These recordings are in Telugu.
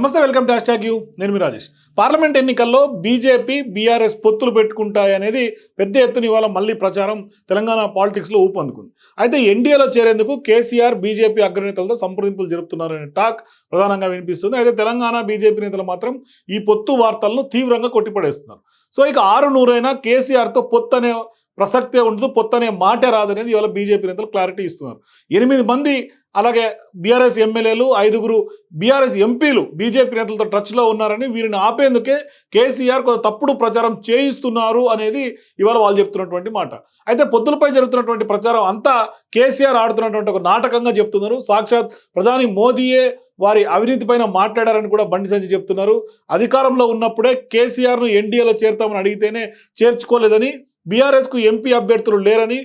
నమస్తే వెల్కమ్ టు హ్యాష్ యూ. నేను మీ రాజేష్. పార్లమెంట్ ఎన్నికల్లో బీజేపీ బీఆర్ఎస్ పొత్తులు పెట్టుకుంటాయి అనేది పెద్ద ఎత్తున ఇవాళ మళ్ళీ ప్రచారం తెలంగాణ పాలిటిక్స్లో ఊపందుకుంది. అయితే ఎన్డీఏలో చేరేందుకు కేసీఆర్ బీజేపీ అగ్రనేతలతో సంప్రదింపులు జరుపుతున్నారనే టాక్ ప్రధానంగా వినిపిస్తుంది. అయితే తెలంగాణ బీజేపీ నేతలు మాత్రం ఈ పొత్తు వార్తలను తీవ్రంగా కొట్టిపడేస్తున్నారు. సో ఇక ఆరు నూరైనా కేసీఆర్తో పొత్తు అనే ప్రసక్తే ఉండదు పొత్తు అనే మాటే రాదనేది ఇవాళ బీజేపీ నేతలు క్లారిటీ ఇస్తున్నారు. ఎనిమిది మంది అలాగే బీఆర్ఎస్ ఎమ్మెల్యేలు ఐదుగురు బీఆర్ఎస్ ఎంపీలు బీజేపీ నేతలతో టచ్లో ఉన్నారని వీరిని ఆపేందుకే కేసీఆర్ కొంత తప్పుడు ప్రచారం చేయిస్తున్నారు అనేది ఇవాళ వాళ్ళు చెప్తున్నటువంటి మాట. అయితే పొత్తులపై జరుగుతున్నటువంటి ప్రచారం అంతా కేసీఆర్ ఆడుతున్నటువంటి ఒక నాటకంగా చెప్తున్నారు. సాక్షాత్ ప్రధాని మోదీయే వారి అవినీతి పైన మాట్లాడారని కూడా బండి సంజయ్ చెప్తున్నారు. అధికారంలో ఉన్నప్పుడే కేసీఆర్ను ఎన్డీఏలో చేరుతామని అడిగితేనే చేర్చుకోలేదని బీఆర్ఎస్కు ఎంపీ అభ్యర్థులు లేరని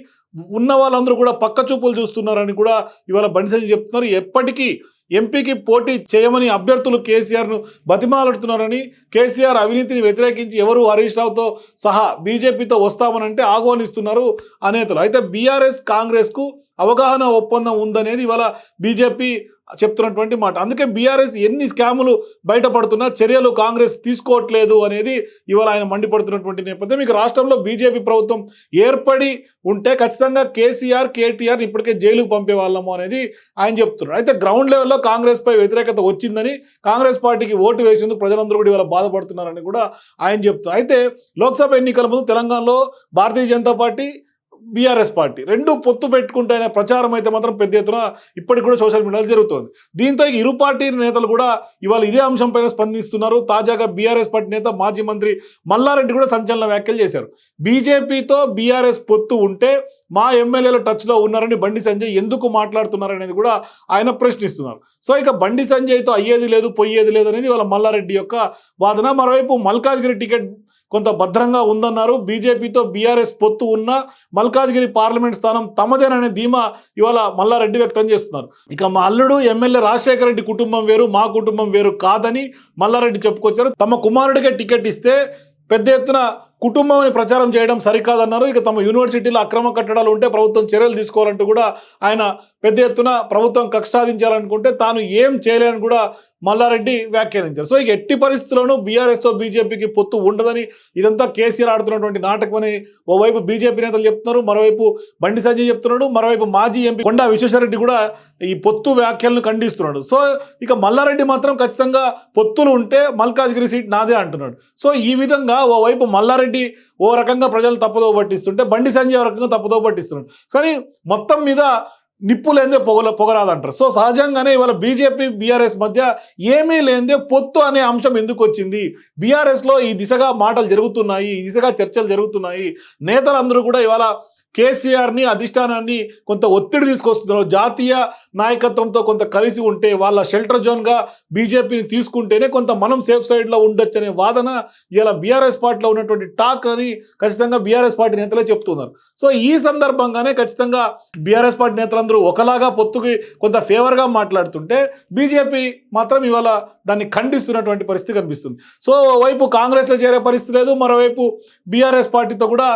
ఉన్న వాళ్ళందరూ కూడా పక్క చూపులు చూస్తున్నారని కూడా ఇవాళ బండి సంజయ్ చెప్తున్నారు. ఎప్పటికీ ఎంపీకి పోటీ చేయమని అభ్యర్థులు కేసీఆర్ను బతిమాలాడుతున్నారని కేసీఆర్ అవినీతిని వ్యతిరేకించి ఎవరు హరీష్ రావుతో సహా బీజేపీతో వస్తామనంటే ఆహ్వానిస్తున్నారు ఆ నేతలు అయితే బీఆర్ఎస్ కాంగ్రెస్కు అవగాహన ఒప్పందం ఉందనేది ఇవాళ బీజేపీ చెప్తున్నటువంటి మాట. అందుకే బీఆర్ఎస్ ఎన్ని స్కాములు బయటపడుతున్నా చర్యలు కాంగ్రెస్ తీసుకోవట్లేదు అనేది ఇవాళ ఆయన మండిపడుతున్నటువంటి నేపథ్యం. ఇక రాష్ట్రంలో బీజేపీ ప్రభుత్వం ఏర్పడి ఉంటే ఖచ్చితంగా కేసీఆర్ కేటీఆర్ ఇప్పటికే జైలుకు పంపే వాళ్ళము అనేది ఆయన చెప్తున్నారు. అయితే గ్రౌండ్ లెవెల్లో కాంగ్రెస్ పై వ్యతిరేకత వచ్చిందని కాంగ్రెస్ పార్టీకి ఓటు వేసేందుకు ప్రజలందరూ కూడా ఇవాళ బాధపడుతున్నారని కూడా ఆయన చెప్తూ అయితే లోక్సభ ఎన్నికల ముందు తెలంగాణలో Bharatiya Janata party BRS party. రెండు పొత్తు పెట్టుకుంటేనే ప్రచారం అయితే మాత్రం పెద్ద ఎత్తున ఇప్పటికి కూడా సోషల్ మీడియాలో జరుగుతోంది. దీంతో ఇరు పార్టీ నేతలు కూడా ఇవాళ ఇదే అంశంపైన స్పందిస్తున్నారు. తాజాగా బీఆర్ఎస్ పార్టీ నేత మాజీ మంత్రి మల్లారెడ్డి కూడా సంచలన వ్యాఖ్యలు చేశారు. బీజేపీతో బీఆర్ఎస్ పొత్తు ఉంటే మా ఎమ్మెల్యేలు టచ్లో ఉన్నారని బండి సంజయ్ ఎందుకు మాట్లాడుతున్నారు అనేది కూడా ఆయన ప్రశ్నిస్తున్నారు. సో ఇక బండి సంజయ్తో అయ్యేది లేదు పోయేది లేదు అనేది ఇవాళ మల్లారెడ్డి యొక్క వాదన. మరోవైపు మల్కాజ్గిరి టికెట్ కొంత భద్రంగా ఉందన్నారు. బీజేపీతో బీఆర్ఎస్ పొత్తు ఉన్న మల్కాజ్గిరి పార్లమెంట్ స్థానం తమదేననే ధీమా ఇవాళ మల్లారెడ్డి వ్యక్తం చేస్తున్నారు. ఇక మా అల్లుడు ఎమ్మెల్యే రాజశేఖర రెడ్డి కుటుంబం వేరు మా కుటుంబం వేరు కాదని మల్లారెడ్డి చెప్పుకొచ్చారు. తమ కుమారుడికే టికెట్ ఇస్తే పెద్ద ఎత్తున కుటుంబం అని ప్రచారం చేయడం సరికాదన్నారు. ఇక తమ యూనివర్సిటీలో అక్రమ కట్టడాలు ఉంటే ప్రభుత్వం చర్యలు తీసుకోవాలంటూ కూడా ఆయన పెద్ద ఎత్తున ప్రభుత్వం కక్షాధించాలనుకుంటే తాను ఏం చేయలేని కూడా మల్లారెడ్డి వ్యాఖ్యానించారు. సో ఇక ఎట్టి పరిస్థితుల్లోనూ బీఆర్ఎస్తో బీజేపీకి పొత్తు ఉండదని ఇదంతా కేసీఆర్ ఆడుతున్నటువంటి నాటకం అని ఓవైపు బీజేపీ నేతలు చెప్తున్నారు. మరోవైపు బండి సంజయ్ చెప్తున్నాడు. మరోవైపు మాజీ ఎంపీ కొండా విశ్వేశ్వరరెడ్డి కూడా ఈ పొత్తు వ్యాఖ్యలను ఖండిస్తున్నాడు. సో ఇక మల్లారెడ్డి మాత్రం ఖచ్చితంగా పొత్తులు ఉంటే మల్కాజ్గిరి సీట్ నాదే అంటున్నాడు. సో ఈ విధంగా ఓవైపు మల్లారెడ్డి ఓ రకంగా ప్రజలు తప్పుదో పట్టిస్తుంటే బండి సంజయ్ ఓ రకంగా తప్పుదో పట్టిస్తున్నాడు. కానీ మొత్తం మీద నిప్పు లేదే పొగల పొగరాదంటారు. సో సహజంగానే ఇవాళ బీజేపీ బీఆర్ఎస్ మధ్య ఏమీ లేదే పొత్తు అనే అంశం ఎందుకు వచ్చింది? బీఆర్ఎస్లో ఈ దిశగా మాటలు జరుగుతున్నాయి ఈ దిశగా చర్చలు జరుగుతున్నాయి. నేతలందరూ కూడా ఇవాళ కేసీఆర్ని అధిష్టానాన్ని కొంత ఒత్తిడి తీసుకొస్తున్నారు. జాతీయ నాయకత్వంతో కొంత కలిసి ఉంటే వాళ్ళ షెల్టర్ జోన్గా బీజేపీని తీసుకుంటేనే కొంత మనం సేఫ్ సైడ్లో ఉండొచ్చు అనే వాదన ఇలా బీఆర్ఎస్ పార్టీలో ఉన్నటువంటి టాక్ అని ఖచ్చితంగా బీఆర్ఎస్ పార్టీ నేతలే చెప్తున్నారు. సో ఈ సందర్భంగానే ఖచ్చితంగా బీఆర్ఎస్ పార్టీ నేతలందరూ ఒకలాగా పొత్తుకి కొంత ఫేవర్గా మాట్లాడుతుంటే బీజేపీ మాత్రం ఇవాళ దాన్ని ఖండిస్తున్నటువంటి పరిస్థితి కనిపిస్తుంది. సో వైపు కాంగ్రెస్లో చేరే పరిస్థితి లేదు మరోవైపు బీఆర్ఎస్ పార్టీతో కూడా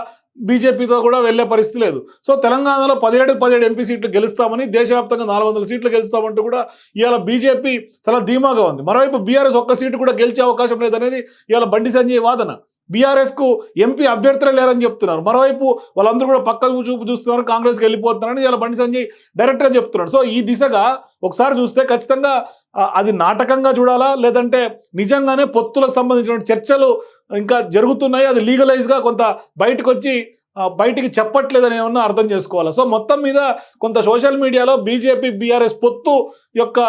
బీజేపీతో కూడా వెళ్ళే పరిస్థితి లేదు. సో తెలంగాణలో పదిహేడు పదిహేడు ఎంపీ సీట్లు గెలుస్తామని దేశవ్యాప్తంగా నాలుగు వందల సీట్లు గెలుస్తామంటూ కూడా ఇవాళ బీజేపీ చాలా ధీమాగా ఉంది. మరోవైపు బీఆర్ఎస్ ఒక్క సీటు కూడా గెలిచే అవకాశం లేదనేది ఇవాళ బండి సంజయ్ వాదన. బీఆర్ఎస్కు ఎంపీ అభ్యర్థులే లేరని చెప్తున్నారు. మరోవైపు వాళ్ళందరూ కూడా పక్కకు చూపు చూస్తున్నారు కాంగ్రెస్కి వెళ్ళిపోతున్నారని ఇలా బండి సంజయ్ డైరెక్ట్గా చెప్తున్నాడు. సో ఈ దిశగా ఒకసారి చూస్తే ఖచ్చితంగా అది నాటకంగా చూడాలా? లేదంటే నిజంగానే పొత్తులకు సంబంధించిన చర్చలు ఇంకా జరుగుతున్నాయి? అది లీగలైజ్గా కొంత బయటకు వచ్చి బయటికి చెప్పట్లేదని ఏమన్నా అర్థం చేసుకోవాలి? సో మొత్తం మీద కొంత సోషల్ మీడియాలో బీజేపీ బీఆర్ఎస్ పొత్తు యొక్క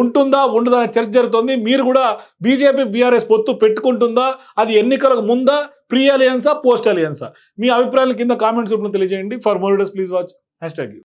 ఉంటుందా ఉండదా అనే చర్చ జరుగుతుంది. మీరు కూడా బీజేపీ బీఆర్ఎస్ పొత్తు పెట్టుకుంటుందా? అది ఎన్నికలకు ముందా? Pre అలియన్సా post అలియన్సా? మీ అభిప్రాయాలు కింద కామెంట్స్ ఇప్పుడు తెలియజేయండి. For more does please watch. Hash tag U.